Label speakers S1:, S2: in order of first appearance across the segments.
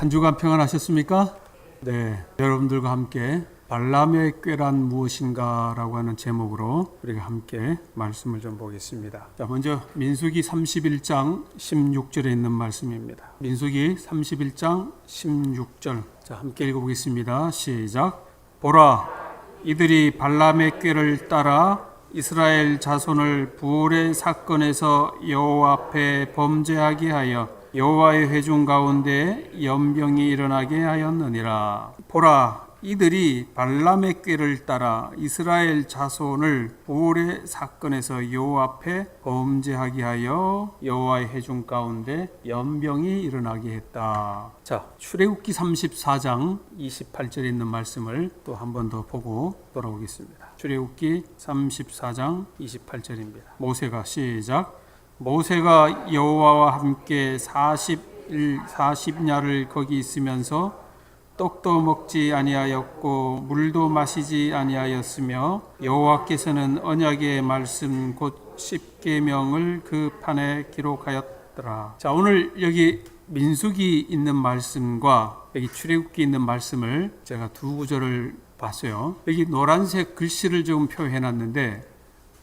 S1: 한 주간 평안하셨습니까? 네, 여러분들과 함께 발람의 꾀란 무엇인가라고 하는 제목으로 우리가 함께 말씀을 좀 보겠습니다. 자, 먼저 민수기 31장 16절에 있는 말씀입니다. 민수기 31장 16절. 자, 함께 읽어 보겠습니다. 시작. 보라, 이들이 발람의 꾀를 따라 이스라엘 자손을 부올의 사건에서 여호와 앞에 범죄하게 하여 여호와의 회중 가운데 연병이 일어나게 하였느니라. 보라, 이들이 발람의 꾀를 따라 이스라엘 자손을 부올의 사건에서 여호와 앞에 범죄하게 하여 여호와의 회중 가운데 연병이 일어나게 했다. 자, 출애굽기 34장 28절에 있는 말씀을 또 한 번 더 보고 돌아오겠습니다. 출애굽기 34장 28절입니다. 모세가 시작 모세가 여호와와 함께 40일 40야를 거기 있으면서 떡도 먹지 아니하였고 물도 마시지 아니하였으며 여호와께서는 언약의 말씀 곧 십계명을 그 판에 기록하였더라. 자, 오늘 여기 민수기 있는 말씀과 여기 출애굽기 있는 말씀을 제가 두 구절을 봤어요. 여기 노란색 글씨를 좀 표현해 놨는데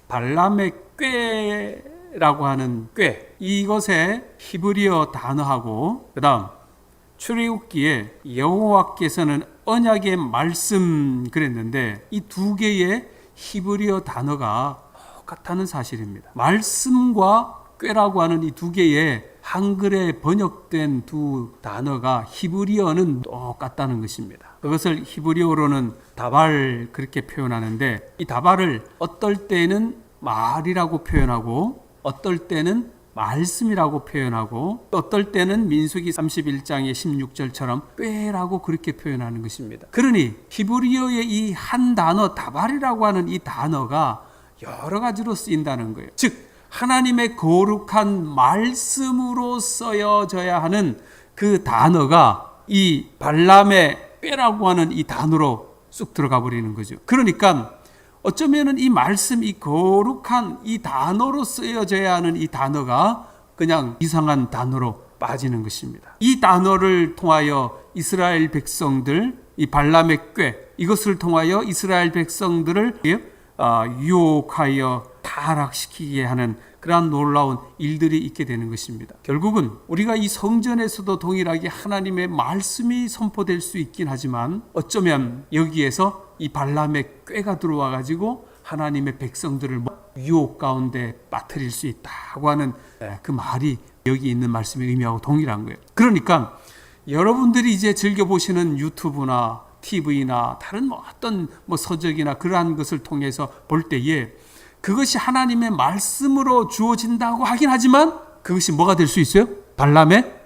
S1: 발람의 꾀 라고 하는 꾀 이것의 히브리어 단어하고 그다음 출애굽기에 여호와께서는 언약의 말씀 그랬는데 이 두 개의 히브리어 단어가 똑같다는 사실입니다. 말씀과 꾀라고 하는 이 두 개의 한글에 번역된 두 단어가 히브리어는 똑같다는 것입니다. 그것을 히브리어로는 다발 그렇게 표현하는데 이 다발을 어떨 때는 말이라고 표현하고 어떨 때는 말씀이라고 표현하고 또 어떨 때는 민수기 31장의 16절처럼 꾀라고 그렇게 표현하는 것입니다. 그러니 히브리어의 이 한 단어 다발이라고 하는 이 단어가 여러 가지로 쓰인다는 거예요. 즉 하나님의 거룩한 말씀으로 쓰여져야 하는 그 단어가 이 발람의 꾀라고 하는 이 단어로 쑥 들어가 버리는 거죠. 그러니까 어쩌면은 이 말씀, 이 거룩한 이 단어로 쓰여져야 하는 이 단어가 그냥 이상한 단어로 빠지는 것입니다. 이 단어를 통하여 이스라엘 백성들, 이 발람의 꾀, 이것을 통하여 이스라엘 백성들을 아, 유혹하여 타락시키게 하는 그러한 놀라운 일들이 있게 되는 것입니다. 결국은 우리가 이 성전에서도 동일하게 하나님의 말씀이 선포될 수 있긴 하지만 어쩌면 여기에서 이 발람의 꾀가 들어와 가지고 하나님의 백성들을 유혹 가운데 빠뜨릴 수 있다고 하는 그 말이 여기 있는 말씀의 의미하고 동일한 거예요. 그러니까 여러분들이 이제 즐겨 보시는 유튜브나 TV나 다른 뭐 어떤 뭐 서적이나 그러한 것을 통해서 볼 때에 그것이 하나님의 말씀으로 주어진다고 하긴 하지만 그것이 뭐가 될 수 있어요? 발람의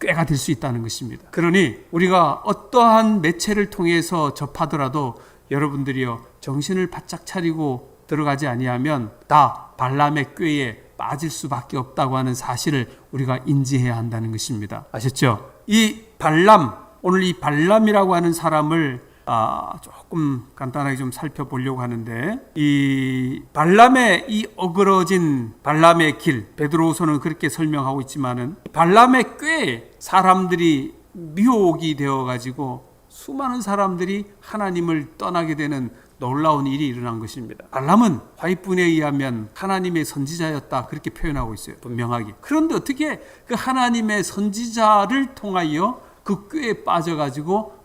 S1: 꾀가 될 수 있다는 것입니다. 그러니 우리가 어떠한 매체를 통해서 접하더라도 여러분들이요 정신을 바짝 차리고 들어가지 아니하면 다 발람의 꾀에 빠질 수밖에 없다고 하는 사실을 우리가 인지해야 한다는 것입니다. 아셨죠? 이 발람 오늘 이 발람이라고 하는 사람을 아, 조금 간단하게 좀 살펴보려고 하는데 이 발람의 이 어그러진 발람의 길 베드로서는 그렇게 설명하고 있지만은 발람의 꽤 사람들이 미혹이 되어 가지고 수많은 사람들이 하나님을 떠나게 되는 놀라운 일이 일어난 것입니다. 발람은 화이분에 의하면 하나님의 선지자였다 그렇게 표현하고 있어요. 분명하게. 그런데 어떻게 그 하나님의 선지자를 통하여 그 꾀에 빠져가지고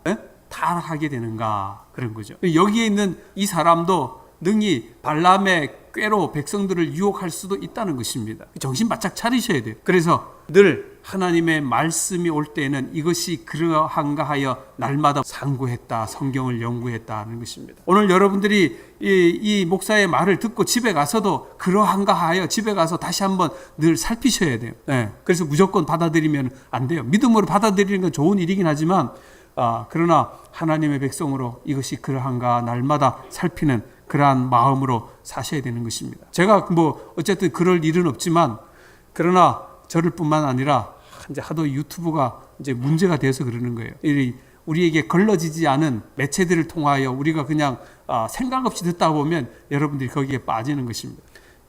S1: 에? 타락하게 되는가 그런 거죠. 여기에 있는 이 사람도 능히 발람의 꾀로 백성들을 유혹할 수도 있다는 것입니다. 정신 바짝 차리셔야 돼요. 그래서 늘 하나님의 말씀이 올 때에는 이것이 그러한가 하여 날마다 상고했다, 성경을 연구했다 하는 것입니다. 오늘 여러분들이 이, 이 목사의 말을 듣고 집에 가서도 그러한가 하여 집에 가서 다시 한번 늘 살피셔야 돼요. 네. 그래서 무조건 받아들이면 안 돼요. 믿음으로 받아들이는 건 좋은 일이긴 하지만 아, 그러나 하나님의 백성으로 이것이 그러한가 날마다 살피는 그러한 마음으로 사셔야 되는 것입니다. 제가 뭐 어쨌든 그럴 일은 없지만 그러나 저를 뿐만 아니라 이제 하도 유튜브가 이제 문제가 돼서 그러는 거예요. 이 우리에게 걸러지지 않은 매체들을 통하여 우리가 그냥 아, 생각 없이 듣다 보면 여러분들이 거기에 빠지는 것입니다.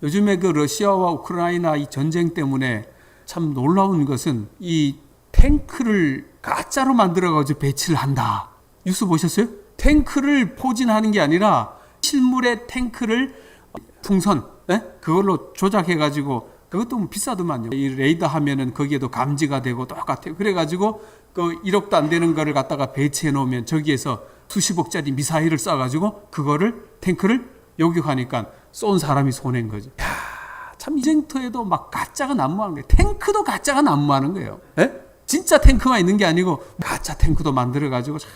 S1: 요즘에 그 러시아와 우크라이나 이 전쟁 때문에 참 놀라운 것은 이 탱크를 가짜로 만들어가지고 배치를 한다. 뉴스 보셨어요? 탱크를 포진하는 게 아니라 실물의 탱크를 풍선 예? 그걸로 조작해가지고 그것도 뭐 비싸더만요. 이 레이더 하면은 거기에도 감지가 되고 똑같아요. 그래가지고 그 1억도 안 되는 거를 갖다가 배치해 놓으면 저기에서 수십억짜리 미사일을 쏴가지고 그거를 탱크를 요격하니까 쏜 사람이 손해인 거죠. 야, 참 이쟁터에도 막 가짜가 난무하는 거예요. 탱크도 가짜가 난무하는 거예요. 예? 진짜 탱크만 있는 게 아니고 가짜 탱크도 만들어 가지고 참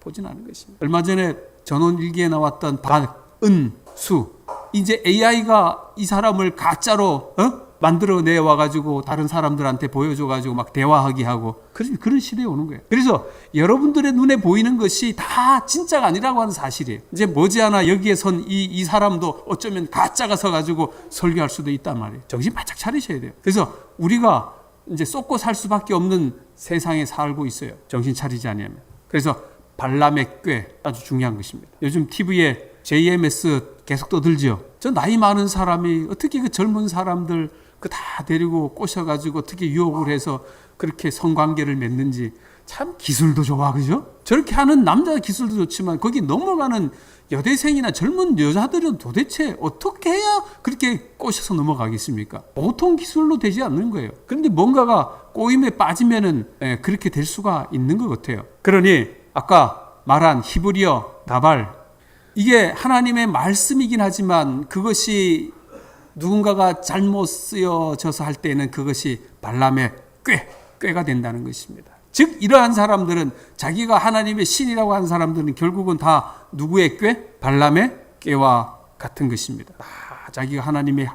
S1: 보진하는 것입니다. 얼마 전에 전원 일기에 나왔던 박은수 이제 AI가 이 사람을 가짜로 어? 만들어내 와가지고 다른 사람들한테 보여줘가지고 막 대화하게 하고 그런 그런 시대에 오는 거예요. 그래서 여러분들의 눈에 보이는 것이 다 진짜가 아니라고 하는 사실이에요. 이제 머지않아 여기에 선 이 이 사람도 어쩌면 가짜가 서가지고 설교할 수도 있단 말이에요. 정신 바짝 차리셔야 돼요. 그래서 우리가 이제 쏟고 살 수밖에 없는 세상에 살고 있어요. 정신 차리지 않으면. 그래서 발람의 꾀 아주 중요한 것입니다. 요즘 TV에 JMS 계속 떠들죠. 저 나이 많은 사람이 어떻게 그 젊은 사람들 그 다 데리고 꼬셔가지고 어떻게 유혹을 해서 그렇게 성관계를 맺는지 참 기술도 좋아 그죠? 저렇게 하는 남자 기술도 좋지만 거기 넘어가는 여대생이나 젊은 여자들은 도대체 어떻게 해야 그렇게 꼬셔서 넘어가겠습니까? 보통 기술로 되지 않는 거예요. 그런데 뭔가가 꼬임에 빠지면은 예, 그렇게 될 수가 있는 것 같아요. 그러니 아까 말한 히브리어 다발 이게 하나님의 말씀이긴 하지만 그것이 누군가가 잘못 쓰여져서 할 때는 그것이 발람의 꾀, 꾀가 된다는 것입니다. 즉 이러한 사람들은 자기가 하나님의 신이라고 하는 사람들은 결국은 다 누구의 꾀? 발람의 꾀와 같은 것입니다. 아, 자기가 하나님의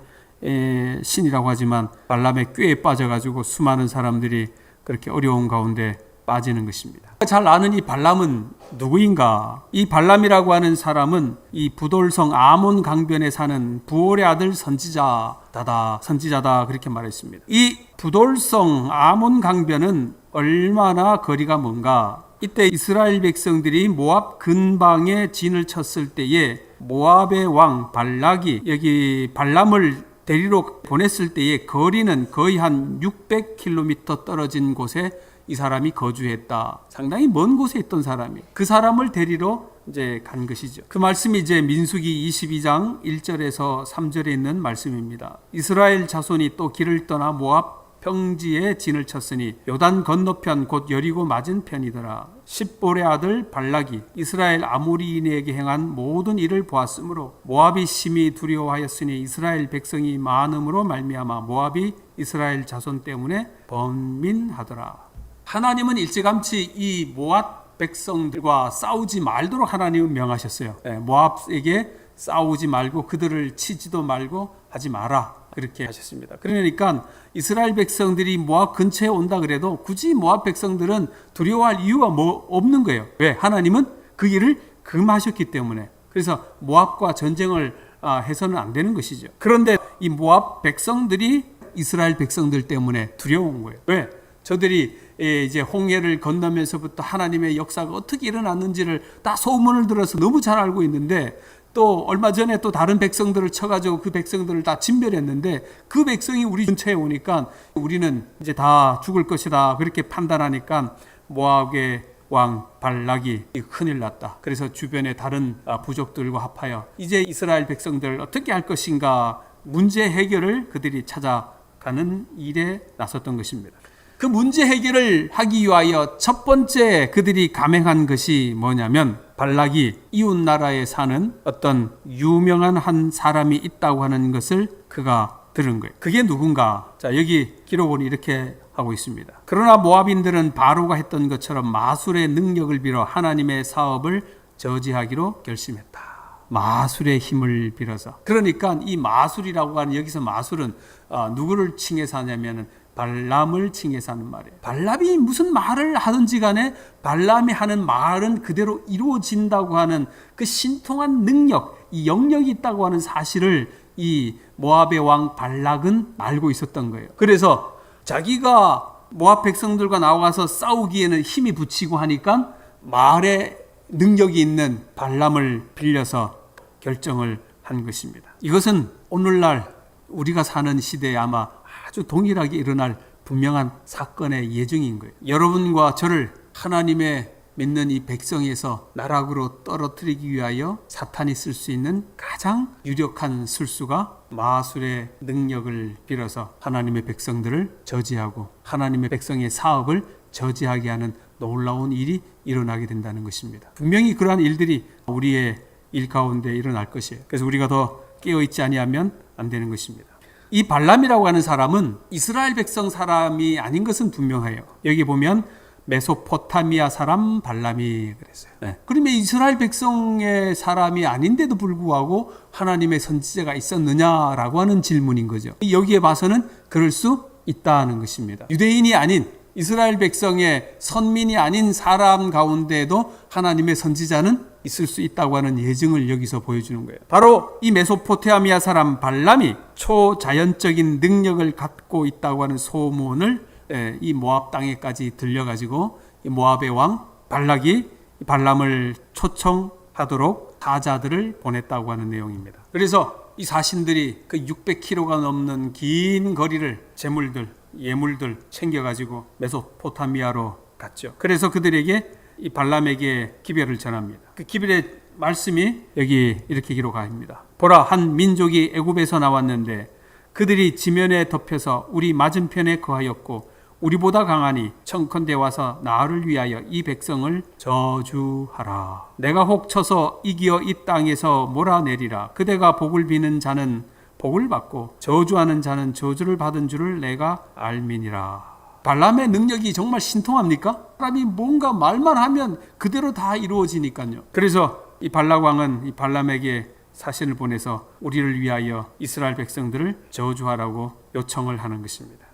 S1: 에, 신이라고 하지만 발람의 꾀에 빠져가지고 수많은 사람들이 그렇게 어려운 가운데 빠지는 것입니다. 잘 아는 이 발람은 누구인가? 이 발람이라고 하는 사람은 이 부돌성 아몬 강변에 사는 부올의 아들 선지자다다 선지자다 그렇게 말했습니다. 이 부돌성 아몬 강변은 얼마나 거리가 먼가? 이때 이스라엘 백성들이 모압 근방에 진을 쳤을 때에 모압의 왕 발락이 여기 발람을 데리러 보냈을 때의 거리는 거의 한 600km 떨어진 곳에 이 사람이 거주했다. 상당히 먼 곳에 있던 사람이 그 사람을 데리러 이제 간 것이죠. 그 말씀이 이제 민수기 22장 1절에서 3절에 있는 말씀입니다. 이스라엘 자손이 또 길을 떠나 모압 평지에 진을 쳤으니 요단 건너편 곧 여리고 맞은 편이더라. 십볼의 아들 발락이 이스라엘 아모리인에게 행한 모든 일을 보았으므로 모압이 심히 두려워하였으니 이스라엘 백성이 많음으로 말미암아 모압이 이스라엘 자손 때문에 번민하더라. 하나님은 일찌감치 이 모압 백성들과 싸우지 말도록 하나님은 명하셨어요. 네, 모압에게 싸우지 말고 그들을 치지도 말고 하지 마라. 그렇게 하셨습니다. 그러니까 이스라엘 백성들이 모압 근처에 온다 그래도 굳이 모압 백성들은 두려워할 이유가 뭐 없는 거예요. 왜? 하나님은 그 일을 금하셨기 때문에. 그래서 모압과 전쟁을 아, 해서는 안 되는 것이죠. 그런데 이 모압 백성들이 이스라엘 백성들 때문에 두려운 거예요. 왜? 저들이 예, 이제 홍해를 건너면서부터 하나님의 역사가 어떻게 일어났는지를 다 소문을 들어서 너무 잘 알고 있는데 또 얼마 전에 또 다른 백성들을 쳐가지고 그 백성들을 다 진멸했는데 그 백성이 우리 근처에 오니까 우리는 이제 다 죽을 것이다 그렇게 판단하니까 모압의 왕 발락이 큰일 났다. 그래서 주변의 다른 아, 부족들과 합하여 이제 이스라엘 백성들 어떻게 할 것인가 문제 해결을 그들이 찾아가는 일에 나섰던 것입니다. 그 문제 해결을 하기 위하여 첫 번째 그들이 감행한 것이 뭐냐면 발락이 이웃 나라에 사는 어떤 유명한 한 사람이 있다고 하는 것을 그가 들은 거예요. 그게 누군가? 자, 여기 기록은 이렇게 하고 있습니다. 그러나 모압인들은 바로가 했던 것처럼 마술의 능력을 빌어 하나님의 사업을 저지하기로 결심했다. 마술의 힘을 빌어서. 그러니까 이 마술이라고 하는 여기서 마술은 어, 누구를 칭해서 하냐면은 발람을 칭해서 하는 말이에요. 발람이 무슨 말을 하든지 간에 발람이 하는 말은 그대로 이루어진다고 하는 그 신통한 능력, 이 영역이 있다고 하는 사실을 이 모압의 왕 발락은 알고 있었던 거예요. 그래서 자기가 모압 백성들과 나와서 싸우기에는 힘이 붙이고 하니까 말에 능력이 있는 발람을 빌려서 결정을 한 것입니다. 이것은 오늘날 우리가 사는 시대에 아마 아주 동일하게 일어날 분명한 사건의 예정인 거예요. 여러분과 저를 하나님의 믿는 이 백성에서 나락으로 떨어뜨리기 위하여 사탄이 쓸 수 있는 가장 유력한 술수가 마술의 능력을 빌어서 하나님의 백성들을 저지하고 하나님의 백성의 사업을 저지하게 하는 놀라운 일이 일어나게 된다는 것입니다. 분명히 그러한 일들이 우리의 일 가운데 일어날 것이에요. 그래서 우리가 더 깨어 있지 아니하면 안 되는 것입니다. 이 발람이라고 하는 사람은 이스라엘 백성 사람이 아닌 것은 분명해요. 여기 보면 메소포타미아 사람 발람이 그랬어요. 네. 그러면 이스라엘 백성의 사람이 아닌데도 불구하고 하나님의 선지자가 있었느냐라고 하는 질문인 거죠. 여기에 봐서는 그럴 수 있다는 것입니다. 유대인이 아닌 이스라엘 백성의 선민이 아닌 사람 가운데에도 하나님의 선지자는 있을 수 있다고 하는 예증을 여기서 보여주는 거예요. 바로 이 메소포타미아 사람 발람이 초자연적인 능력을 갖고 있다고 하는 소문을 예, 이 모압 땅에까지 들려가지고 이 모압의 왕 발락이 발람을 초청하도록 사자들을 보냈다고 하는 내용입니다. 그래서 이 사신들이 그 600km가 넘는 긴 거리를 재물들, 예물들 챙겨가지고 메소포타미아로 갔죠. 그래서 그들에게 이 발람에게 기별을 전합니다. 그 기별의 말씀이 여기 이렇게 기록합니다. 보라 한 민족이 애굽에서 나왔는데 그들이 지면에 덮여서 우리 맞은편에 거하였고 우리보다 강하니 청컨대 와서 나를 위하여 이 백성을 저주하라. 내가 혹 쳐서 이기어 이 땅에서 몰아내리라. 그대가 복을 비는 자는 복을 받고 저주하는 자는 저주를 받은 줄을 내가 알미니라. 발람의 능력이 정말 신통합니까? 사람이 뭔가 말만 하면 그대로 다 이루어지니까요. 그래서 이 발락 왕은 이 발람에게 사신을 보내서 우리를 위하여 이스라엘 백성들을 저주하라고 요청을 하는 것입니다.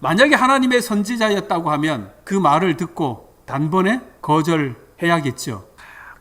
S1: 만약에 하나님의 선지자였다고 하면 그 말을 듣고 단번에 거절해야겠죠.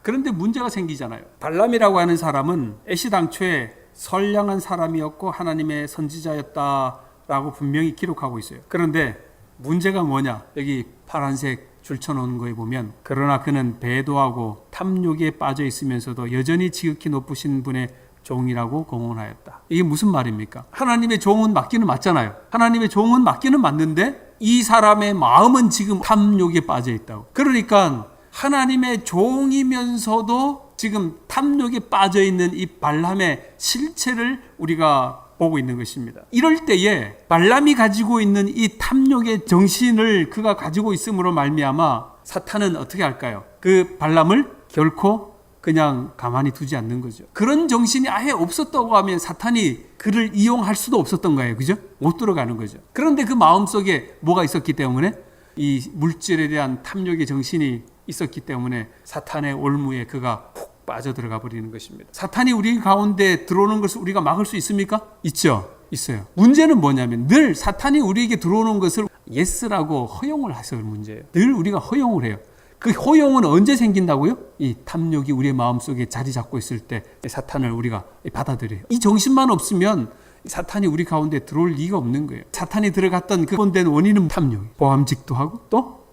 S1: 그런데 문제가 생기잖아요. 발람이라고 하는 사람은 애시 당초에 선량한 사람이었고 하나님의 선지자였다라고 분명히 기록하고 있어요. 그런데 문제가 뭐냐? 여기 파란색 줄쳐놓은 거에 보면 그러나 그는 배도하고 탐욕에 빠져 있으면서도 여전히 지극히 높으신 분의 종이라고 공언하였다. 이게 무슨 말입니까? 하나님의 종은 맞기는 맞잖아요. 하나님의 종은 맞기는 맞는데 이 사람의 마음은 지금 탐욕에 빠져 있다고. 그러니까 하나님의 종이면서도 지금 탐욕에 빠져 있는 이 발람의 실체를 우리가 보고 있는 것입니다. 이럴 때에 발람이 가지고 있는 이 탐욕의 정신을 그가 가지고 있음으로 말미암아 사탄은 어떻게 할까요? 그 발람을 결코 그냥 가만히 두지 않는 거죠. 그런 정신이 아예 없었다고 하면 사탄이 그를 이용할 수도 없었던 거예요. 그죠? 못 들어가는 거죠. 그런데 그 마음 속에 뭐가 있었기 때문에 이 물질에 대한 탐욕의 정신이 있었기 때문에 사탄의 올무에 그가 푹 빠져들어가 버리는 것입니다. 사탄이 우리 가운데 들어오는 것을 우리가 막을 수 있습니까? 있죠. 있어요. 문제는 뭐냐면 늘 사탄이 우리에게 들어오는 것을 예스라고 허용을 해서 문제예요. 늘 우리가 허용을 해요. 그 허용은 언제 생긴다고요? 이 탐욕이 우리의 마음속에 자리 잡고 있을 때 사탄을 우리가 받아들여요. 이 정신만 없으면 사탄이 우리 가운데 들어올 리가 없는 거예요. 사탄이 들어갔던 그 본된 원인은 탐욕. 보암직도 하고 또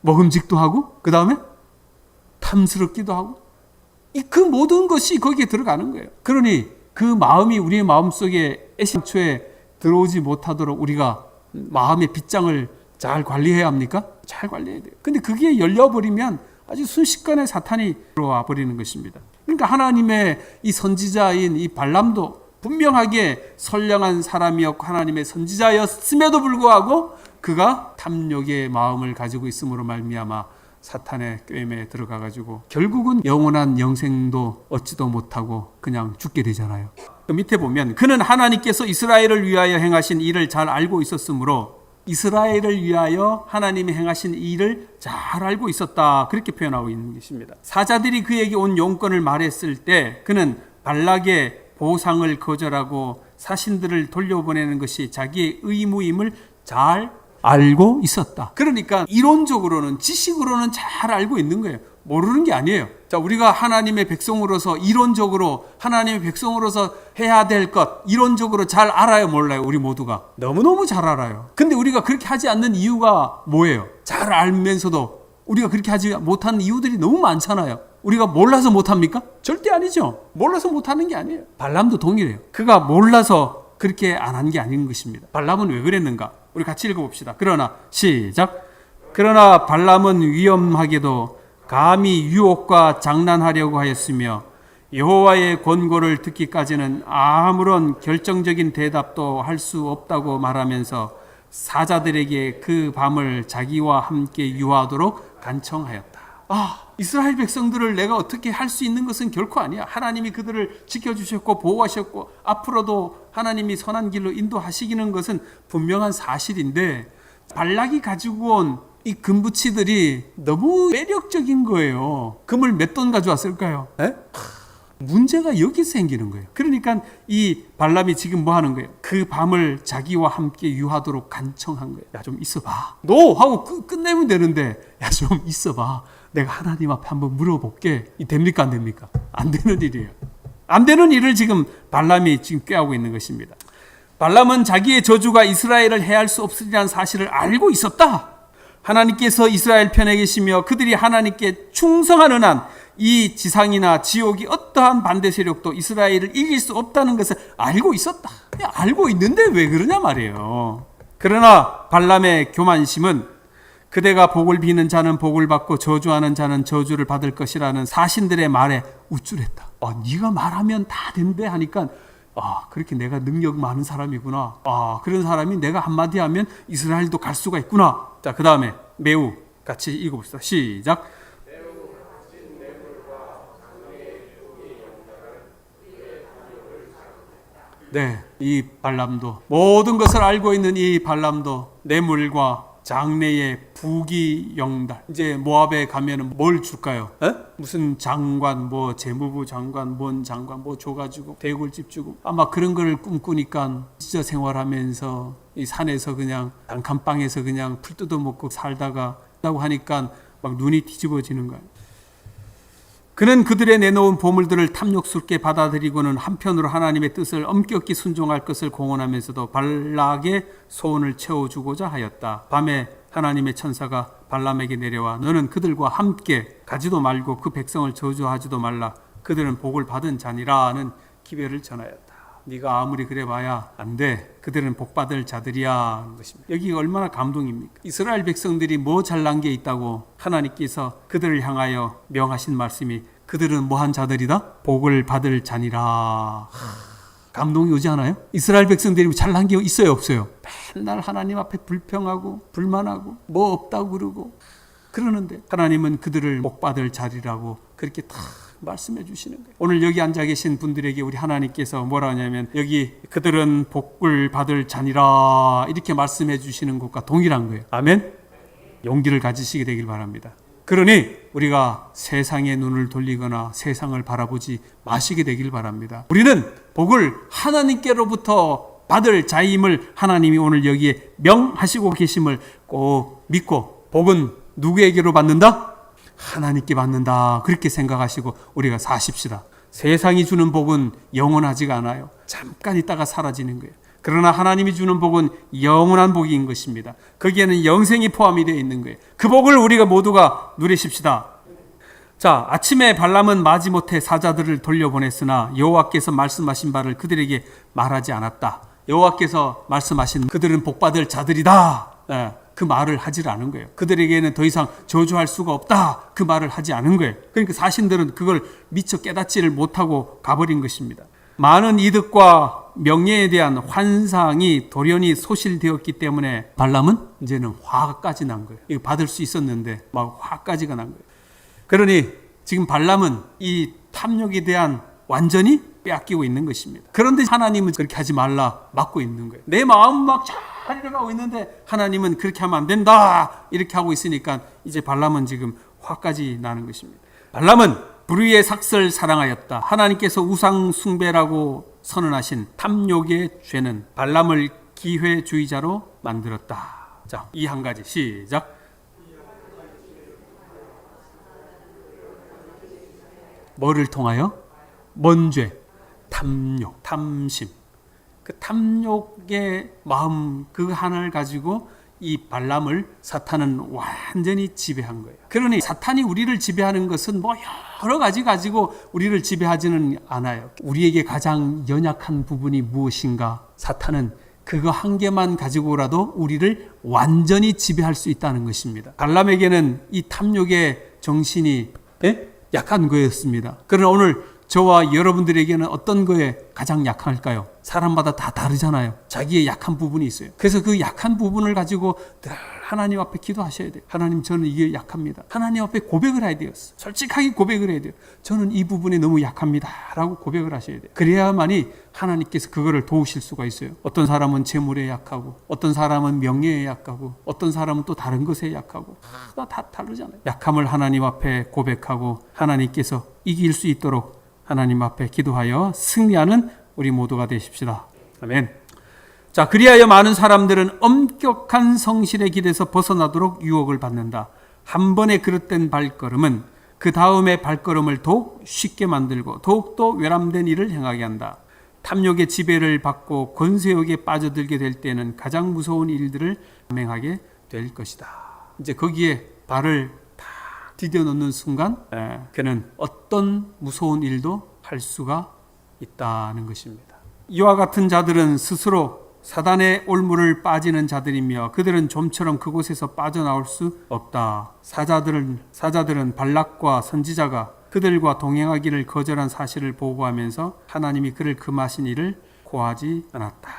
S1: 먹음직도 하고 그 다음에 탐스럽기도 하고 이그 모든 것이 거기에 들어가는 거예요. 그러니 그 마음이 우리의 마음 속에 애심초에 들어오지 못하도록 우리가 마음의 빗장을 잘 관리해야 합니까? 잘 관리해야 돼요. 근데 그게 열려버리면 아주 순식간에 사탄이 들어와 버리는 것입니다. 그러니까 하나님의 이 선지자인 이 발람도 분명하게 선량한 사람이었고 하나님의 선지자였음에도 불구하고 그가 탐욕의 마음을 가지고 있음으로 말미암아 사탄의 꾀임에 들어가 가지고 결국은 영원한 영생도 얻지도 못하고 그냥 죽게 되잖아요. 그 밑에 보면 그는 하나님께서 이스라엘을 위하여 행하신 일을 잘 알고 있었으므로 이스라엘을 위하여 하나님이 행하신 일을 잘 알고 있었다. 그렇게 표현하고 있는 것입니다. 사자들이 그에게 온 용건을 말했을 때 그는 발락의 보상을 거절하고 사신들을 돌려보내는 것이 자기의 의무임을 잘 알고 있었다. 그러니까 이론적으로는 지식으로는 잘 알고 있는 거예요. 모르는 게 아니에요. 자, 우리가 하나님의 백성으로서 이론적으로 하나님의 백성으로서 해야 될 것 이론적으로 잘 알아요, 몰라요? 우리 모두가 너무너무 잘 알아요. 근데 우리가 그렇게 하지 않는 이유가 뭐예요? 잘 알면서도 우리가 그렇게 하지 못하는 이유들이 너무 많잖아요. 우리가 몰라서 못합니까? 절대 아니죠. 몰라서 못하는 게 아니에요. 발람도 동일해요. 그가 몰라서 그렇게 안 한 게 아닌 것입니다. 발람은 왜 그랬는가? 우리 같이 읽어봅시다. 그러나 시작. 그러나 발람은 위험하게도 감히 유혹과 장난하려고 하였으며 여호와의 권고를 듣기까지는 아무런 결정적인 대답도 할 수 없다고 말하면서 사자들에게 그 밤을 자기와 함께 유하도록 간청하였다. 아, 이스라엘 백성들을 내가 어떻게 할 수 있는 것은 결코 아니야. 하나님이 그들을 지켜주셨고 보호하셨고 앞으로도 하나님이 선한 길로 인도하시기는 것은 분명한 사실인데 발락이 가지고 온 이 금부치들이 너무 매력적인 거예요. 금을 몇 돈 가져왔을까요? 에? 문제가 여기서 생기는 거예요. 그러니까 이 발람이 지금 뭐 하는 거예요? 그 밤을 자기와 함께 유하도록 간청한 거예요. 야, 좀 있어봐. 노! 하고 끝, 끝내면 되는데, 야, 좀 있어봐. 내가 하나님 앞에 한번 물어볼게. 이 됩니까? 안 됩니까? 안 되는 일이에요. 안 되는 일을 지금 발람이 지금 꾀하고 있는 것입니다. 발람은 자기의 저주가 이스라엘을 해할 수 없으리라는 사실을 알고 있었다. 하나님께서 이스라엘 편에 계시며 그들이 하나님께 충성하는 한 이 지상이나 지옥이 어떠한 반대 세력도 이스라엘을 이길 수 없다는 것을 알고 있었다. 알고 있는데 왜 그러냐 말이에요. 그러나 발람의 교만심은 그대가 복을 비는 자는 복을 받고 저주하는 자는 저주를 받을 것이라는 사신들의 말에 우쭐했다. 아, 네가 말하면 다 된대 하니까 아, 그렇게 내가 능력 많은 사람이구나. 아, 그런 사람이 내가 한마디 하면 이스라엘도 갈 수가 있구나. 자, 그 다음에 매우 같이 읽어봅시다. 시작. 네, 이 발람도 모든 것을 알고 있는 이 발람도 뇌물과 장래의 부귀 영달. 이제 모압에 가면은 뭘 줄까요? 에? 무슨 장관, 뭐 재무부 장관, 뭔 장관, 뭐 줘가지고 대굴집 주고 아마 그런 거를 꿈꾸니까 진짜 생활하면서 이 산에서 그냥 단칸방에서 그냥 풀 뜯어 먹고 살다가 다고 하니까 막 눈이 뒤집어지는 거예요. 그는 그들의 내놓은 보물들을 탐욕스럽게 받아들이고는 한편으로 하나님의 뜻을 엄격히 순종할 것을 공언하면서도 발락의 소원을 채워주고자 하였다. 밤에 하나님의 천사가 발람에게 내려와 너는 그들과 함께 가지도 말고 그 백성을 저주하지도 말라. 그들은 복을 받은 자니라는 기별을 전하였다. 네가 아무리 그래봐야 안 돼. 그들은 복 받을 자들이야. 여기 얼마나 감동입니까? 이스라엘 백성들이 뭐 잘난 게 있다고 하나님께서 그들을 향하여 명하신 말씀이 그들은 뭐한 자들이다? 복을 받을 자니라. 감동이 오지 않아요? 이스라엘 백성들이 잘난 게 있어요, 없어요? 맨날 하나님 앞에 불평하고 불만하고 뭐 없다고 그러고 그러는데 하나님은 그들을 복 받을 자리라고 그렇게 다 말씀해 주시는 거예요. 오늘 여기 앉아 계신 분들에게 우리 하나님께서 뭐라 하냐면 여기 그들은 복을 받을 자니라 이렇게 말씀해 주시는 것과 동일한 거예요. 아멘. 용기를 가지시게 되길 바랍니다. 그러니 우리가 세상의 눈을 돌리거나 세상을 바라보지 마시게 되길 바랍니다. 우리는 복을 하나님께로부터 받을 자임을 하나님이 오늘 여기에 명하시고 계심을 꼭 믿고 복은 누구에게로 받는다? 하나님께 받는다. 그렇게 생각하시고 우리가 사십시다. 세상이 주는 복은 영원하지가 않아요. 잠깐 있다가 사라지는 거예요. 그러나 하나님이 주는 복은 영원한 복인 것입니다. 거기에는 영생이 포함이 되어 있는 거예요. 그 복을 우리가 모두가 누리십시다. 자, 아침에 발람은 마지못해 사자들을 돌려보냈으나 여호와께서 말씀하신 바를 그들에게 말하지 않았다. 여호와께서 말씀하신 그들은 복받을 자들이다. 예, 그 말을 하질 않은 거예요. 그들에게는 더 이상 저주할 수가 없다. 그 말을 하지 않은 거예요. 그러니까 사신들은 그걸 미처 깨닫지를 못하고 가버린 것입니다. 많은 이득과 명예에 대한 환상이 돌연히 소실되었기 때문에 발람은 이제는 화까지 난 거예요. 이거 받을 수 있었는데 막 화까지가 난 거예요. 그러니 지금 발람은 이 탐욕에 대한 완전히 빼앗기고 있는 것입니다. 그런데 하나님은 그렇게 하지 말라 막고 있는 거예요. 내 마음 막 잘 이어가고 있는데 하나님은 그렇게 하면 안 된다 이렇게 하고 있으니까 이제 발람은 지금 화까지 나는 것입니다. 발람은 불의의 삭설 사랑하였다. 하나님께서 우상 숭배라고 선언하신 탐욕의 죄는 발람을 기회주의자로 만들었다. 자, 이 한 가지 시작. 뭐를 통하여? 뭔 죄? 탐욕, 탐심. 그 탐욕의 마음 그 하나를 가지고 이 발람을 사탄은 완전히 지배한 거예요. 그러니 사탄이 우리를 지배하는 것은 뭐 여러 가지 가지고 우리를 지배하지는 않아요. 우리에게 가장 연약한 부분이 무엇인가? 사탄은 그거 한 개만 가지고라도 우리를 완전히 지배할 수 있다는 것입니다. 발람에게는 이 탐욕의 정신이 예? 약한 거였습니다. 그러나 오늘 저와 여러분들에게는 어떤 거에 가장 약할까요? 사람마다 다 다르잖아요. 자기의 약한 부분이 있어요. 그래서 그 약한 부분을 가지고 늘 하나님 앞에 기도하셔야 돼요. 하나님 저는 이게 약합니다. 하나님 앞에 고백을 해야 돼요. 솔직하게 고백을 해야 돼요. 저는 이 부분이 너무 약합니다. 라고 고백을 하셔야 돼요. 그래야만이 하나님께서 그거를 도우실 수가 있어요. 어떤 사람은 재물에 약하고 어떤 사람은 명예에 약하고 어떤 사람은 또 다른 것에 약하고 다, 다 다르잖아요. 약함을 하나님 앞에 고백하고 하나님께서 이길 수 있도록 하나님 앞에 기도하여 승리하는 우리 모두가 되십시다. 아멘. 자, 그리하여 많은 사람들은 엄격한 성실의 길에서 벗어나도록 유혹을 받는다. 한 번의 그릇된 발걸음은 그 다음의 발걸음을 더욱 쉽게 만들고 더욱더 외람된 일을 행하게 한다. 탐욕의 지배를 받고 권세욕에 빠져들게 될 때는 가장 무서운 일들을 감행하게 될 것이다. 이제 거기에 발을 다 디뎌 놓는 순간 에, 그는 어떤 무서운 일도 할 수가 있다는 것입니다. 이와 같은 자들은 스스로 사단의 올무를 빠지는 자들이며 그들은 좀처럼 그곳에서 빠져나올 수 없다. 사자들은 사자들은 발락과 선지자가 그들과 동행하기를 거절한 사실을 보고하면서 하나님이 그를 금하신 일을 고하지 않았다.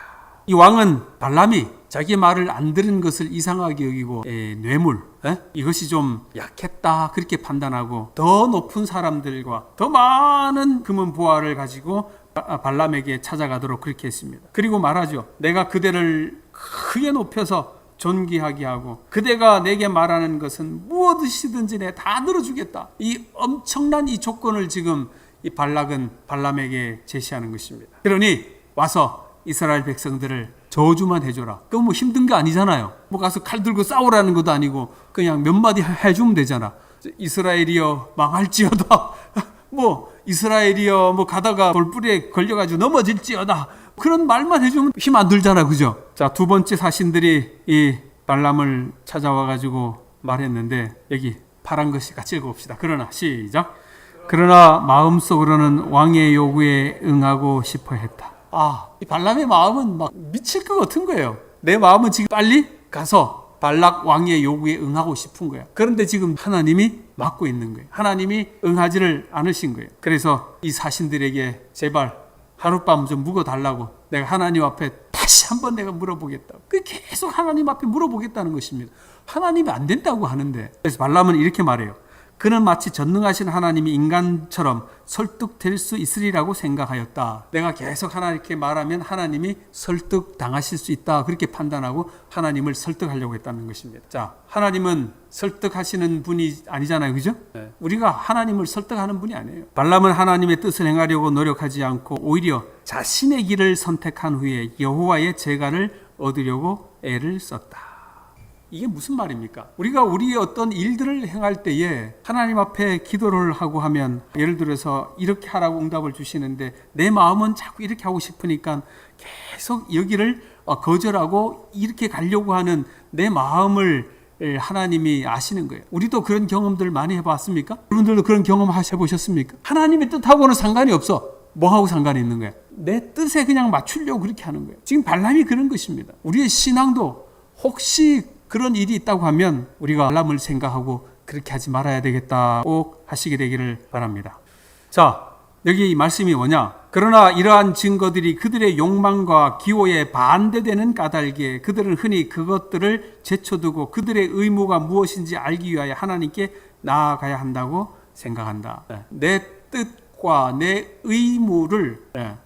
S1: 이 왕은 발람이 자기 말을 안 들은 것을 이상하게 여기고 에, 뇌물 에? 이것이 좀 약했다 그렇게 판단하고 더 높은 사람들과 더 많은 금은 보화를 가지고 바- 발람에게 찾아가도록 그렇게 했습니다. 그리고 말하죠. 내가 그대를 크게 높여서 존귀하게 하고 그대가 내게 말하는 것은 무엇이든지 내가 다 들어주겠다. 이 엄청난 이 조건을 지금 이 발락은 발람에게 제시하는 것입니다. 그러니 와서 이스라엘 백성들을 저주만 해줘라. 그건 뭐 힘든 거 아니잖아요. 뭐 가서 칼 들고 싸우라는 것도 아니고 그냥 몇 마디 해주면 되잖아. 이스라엘이여 망할지어다. 뭐 이스라엘이여 뭐 가다가 돌뿌리에 걸려가지고 넘어질지어다. 그런 말만 해주면 힘 안 들잖아, 그죠? 자 두 번째 사신들이 이 발람을 찾아와가지고 말했는데 여기 파란 것이 같이 읽어봅시다. 그러나 시작. 그러나 마음속으로는 왕의 요구에 응하고 싶어 했다. 아, 이 발람의 마음은 막 미칠 것 같은 거예요. 내 마음은 지금 빨리 가서 발락 왕의 요구에 응하고 싶은 거야. 그런데 지금 하나님이 막고 있는 거예요. 하나님이 응하지를 않으신 거예요. 그래서 이 사신들에게 제발 하룻밤 좀 묵어 달라고 내가 하나님 앞에 다시 한번 내가 물어보겠다고. 그 계속 하나님 앞에 물어보겠다는 것입니다. 하나님이 안 된다고 하는데. 그래서 발람은 이렇게 말해요. 그는 마치 전능하신 하나님이 인간처럼 설득될 수 있으리라고 생각하였다. 내가 계속 하나님께 말하면 하나님이 설득 당하실 수 있다. 그렇게 판단하고 하나님을 설득하려고 했다는 것입니다. 자, 하나님은 설득하시는 분이 아니잖아요. 그죠? 우리가 하나님을 설득하는 분이 아니에요. 발람은 하나님의 뜻을 행하려고 노력하지 않고 오히려 자신의 길을 선택한 후에 여호와의 제가를 얻으려고 애를 썼다. 이게 무슨 말입니까? 우리가 우리의 어떤 일들을 행할 때에 하나님 앞에 기도를 하고 하면 예를 들어서 이렇게 하라고 응답을 주시는데 내 마음은 자꾸 이렇게 하고 싶으니까 계속 여기를 어, 거절하고 이렇게 가려고 하는 내 마음을 하나님이 아시는 거예요. 우리도 그런 경험들 많이 해봤습니까? 여러분들도 그런 경험 해보셨습니까? 하나님의 뜻하고는 상관이 없어. 뭐하고 상관이 있는 거야? 내 뜻에 그냥 맞추려고 그렇게 하는 거예요. 지금 발람이 그런 것입니다. 우리의 신앙도 혹시 그런 일이 있다고 하면 우리가 알람을 생각하고 그렇게 하지 말아야 되겠다 꼭 하시게 되기를 바랍니다. 자, 여기 이 말씀이 뭐냐? 그러나 이러한 증거들이 그들의 욕망과 기호에 반대되는 까닭에 그들은 흔히 그것들을 제쳐두고 그들의 의무가 무엇인지 알기 위하여 하나님께 나아가야 한다고 생각한다. 내 뜻 과 내 의무를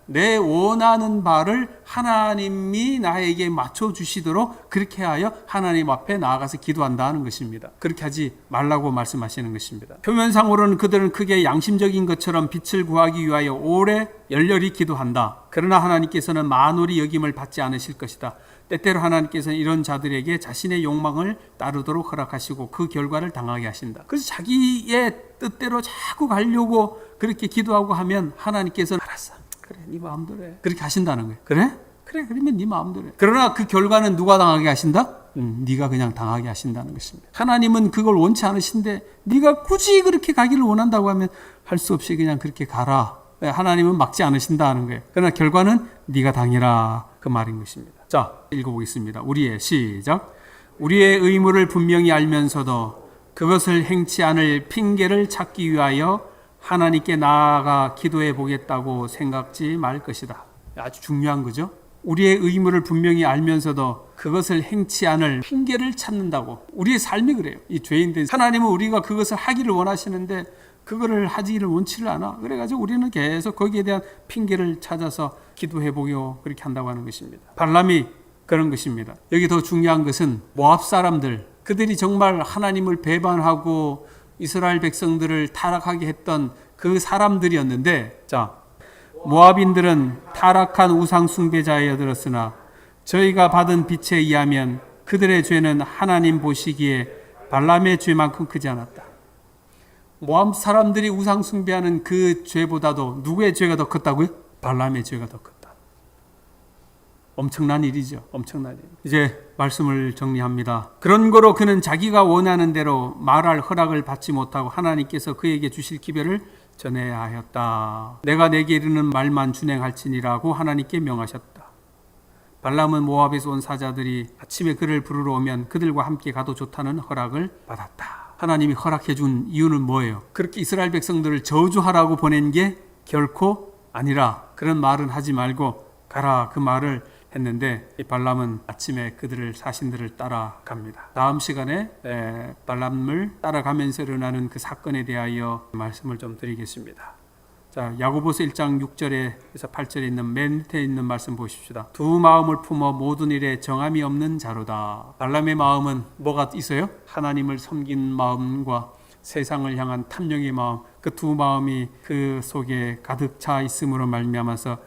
S1: 내 원하는 바를 하나님이 나에게 맞춰 주시도록 그렇게 하여 하나님 앞에 나아가서 기도한다는 것입니다. 그렇게 하지 말라고 말씀하시는 것입니다. 표면상으로는 그들은 크게 양심적인 것처럼 빛을 구하기 위하여 오래 열렬히 기도한다. 그러나 하나님께서는 만홀히 여김을 받지 않으실 것이다. 때때로 하나님께서는 이런 자들에게 자신의 욕망을 따르도록 허락하시고 그 결과를 당하게 하신다. 그래서 자기의 뜻대로 자꾸 가려고 그렇게 기도하고 하면 하나님께서는 알았어. 그래, 네 마음대로 해. 그렇게 하신다는 거예요. 그래? 그래, 그러면 네 마음대로 해. 그러나 그 결과는 누가 당하게 하신다? 음, 네가 그냥 당하게 하신다는 것입니다. 하나님은 그걸 원치 않으신데 네가 굳이 그렇게 가기를 원한다고 하면 할 수 없이 그냥 그렇게 가라. 예, 하나님은 막지 않으신다는 거예요. 그러나 결과는 네가 당해라 그 말인 것입니다. 자, 읽어보겠습니다. 우리의 시작. 우리의 의무를 분명히 알면서도 그것을 행치 않을 핑계를 찾기 위하여 하나님께 나아가 기도해 보겠다고 생각지 말 것이다. 아주 중요한 거죠. 우리의 의무를 분명히 알면서도 그것을 행치 않을 핑계를 찾는다고. 우리의 삶이 그래요. 이 죄인된 하나님은 우리가 그것을 하기를 원하시는데 그거를 하지를 원치를 않아. 그래가지고 우리는 계속 거기에 대한 핑계를 찾아서 기도해 보요 그렇게 한다고 하는 것입니다. 발람이 그런 것입니다. 여기 더 중요한 것은 모압 사람들 그들이 정말 하나님을 배반하고 이스라엘 백성들을 타락하게 했던 그 사람들이었는데 자 모압인들은 타락한 우상 숭배자에 들었으나 저희가 받은 빛에 의하면 그들의 죄는 하나님 보시기에 발람의 죄만큼 크지 않았다. 모압 사람들이 우상 숭배하는 그 죄보다도 누구의 죄가 더 컸다고요? 발람의 죄가 더 컸다. 엄청난 일이죠. 엄청난 일. 이제 말씀을 정리합니다. 그런 거로 그는 자기가 원하는 대로 말할 허락을 받지 못하고 하나님께서 그에게 주실 기별을 전해야 하였다. 내가 내게 이르는 말만 준행할지니라고 하나님께 명하셨다. 발람은 모압에서 온 사자들이 아침에 그를 부르러 오면 그들과 함께 가도 좋다는 허락을 받았다. 하나님이 허락해 준 이유는 뭐예요? 그렇게 이스라엘 백성들을 저주하라고 보낸 게 결코 아니라 그런 말은 하지 말고 가라 그 말을 했는데 이 발람은 아침에 그들을 사신들을 따라갑니다. 다음 시간에 에, 발람을 따라가면서 일어나는 그 사건에 대하여 말씀을 좀 드리겠습니다. 자, 야고보서 1장 6절에서 8절에 있는 맨 밑에 있는 말씀 보십시다. 두 마음을 품어 모든 일에 정함이 없는 자로다. 발람의 마음은 뭐가 있어요? 하나님을 섬긴 마음과 세상을 향한 탐욕의 마음, 그 두 마음이 그 속에 가득 차 있음으로 말미암아서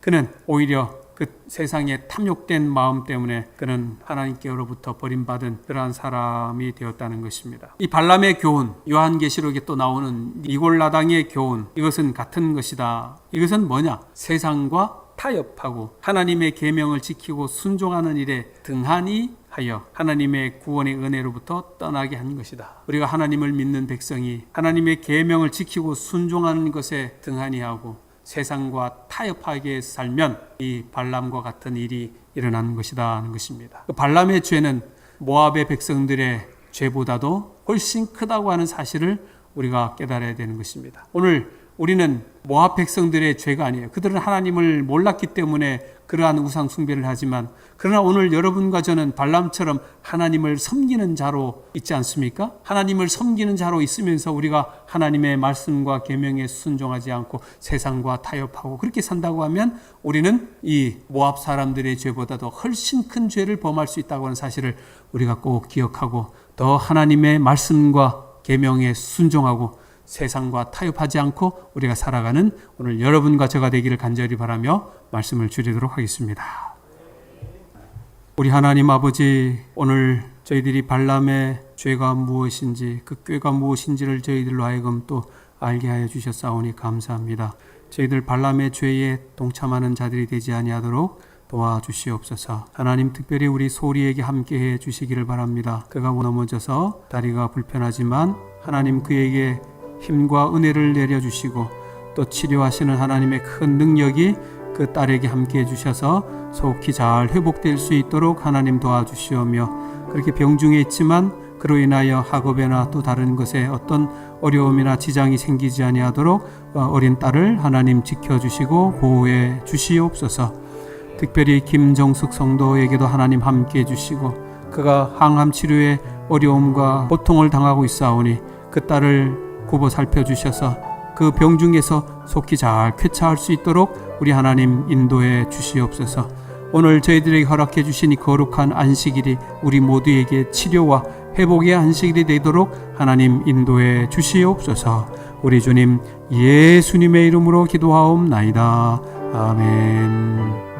S1: 그는 오히려 그 세상에 탐욕된 마음 때문에 그는 하나님께로부터 버림받은 그러한 사람이 되었다는 것입니다. 이 발람의 교훈, 요한계시록에 또 나오는 이골라당의 교훈, 이것은 같은 것이다. 이것은 뭐냐? 세상과 타협하고 하나님의 계명을 지키고 순종하는 일에 등한히 하여 하나님의 구원의 은혜로부터 떠나게 한 것이다. 우리가 하나님을 믿는 백성이 하나님의 계명을 지키고 순종하는 것에 등한히 하고 세상과 타협하게 살면 이 발람과 같은 일이 일어나는 것이다 하는 것입니다. 그 발람의 죄는 모압의 백성들의 죄보다도 훨씬 크다고 하는 사실을 우리가 깨달아야 되는 것입니다. 오늘 우리는 모압 백성들의 죄가 아니에요. 그들은 하나님을 몰랐기 때문에 그러한 우상 숭배를 하지만 그러나 오늘 여러분과 저는 발람처럼 하나님을 섬기는 자로 있지 않습니까? 하나님을 섬기는 자로 있으면서 우리가 하나님의 말씀과 계명에 순종하지 않고 세상과 타협하고 그렇게 산다고 하면 우리는 이 모압 사람들의 죄보다도 훨씬 큰 죄를 범할 수 있다고 하는 사실을 우리가 꼭 기억하고 더 하나님의 말씀과 계명에 순종하고 세상과 타협하지 않고 우리가 살아가는 오늘 여러분과 제가 되기를 간절히 바라며 말씀을 줄이도록 하겠습니다. 우리 하나님 아버지 오늘 저희들이 발람의 죄가 무엇인지 그 꾀가 무엇인지를 저희들로 하여금 또 알게 하여 주셨사오니 감사합니다. 저희들 발람의 죄에 동참하는 자들이 되지 아니하도록 도와주시옵소서. 하나님 특별히 우리 소리에게 함께해 주시기를 바랍니다. 그가 넘어져서 다리가 불편하지만 하나님 그에게 힘과 은혜를 내려주시고 또 치료하시는 하나님의 큰 능력이 그 딸에게 함께 해 주셔서 속히 잘 회복될 수 있도록 하나님 도와주시오며 그렇게 병중에 있지만 그로 인하여 학업에나 또 다른 것에 어떤 어려움이나 지장이 생기지 아니하도록 어린 딸을 하나님 지켜주시고 보호해 주시옵소서. 특별히 김정숙 성도에게도 하나님 함께 해 주시고 그가 항암 치료에 어려움과 고통을 당하고 있사오니 그 딸을 굽어 살펴주셔서 그 병중에서 속히 잘 쾌차할 수 있도록 우리 하나님 인도해 주시옵소서. 오늘 저희들에게 허락해 주신 이 거룩한 안식일이 우리 모두에게 치료와 회복의 안식일이 되도록 하나님 인도해 주시옵소서. 우리 주님 예수님의 이름으로 기도하옵나이다. 아멘.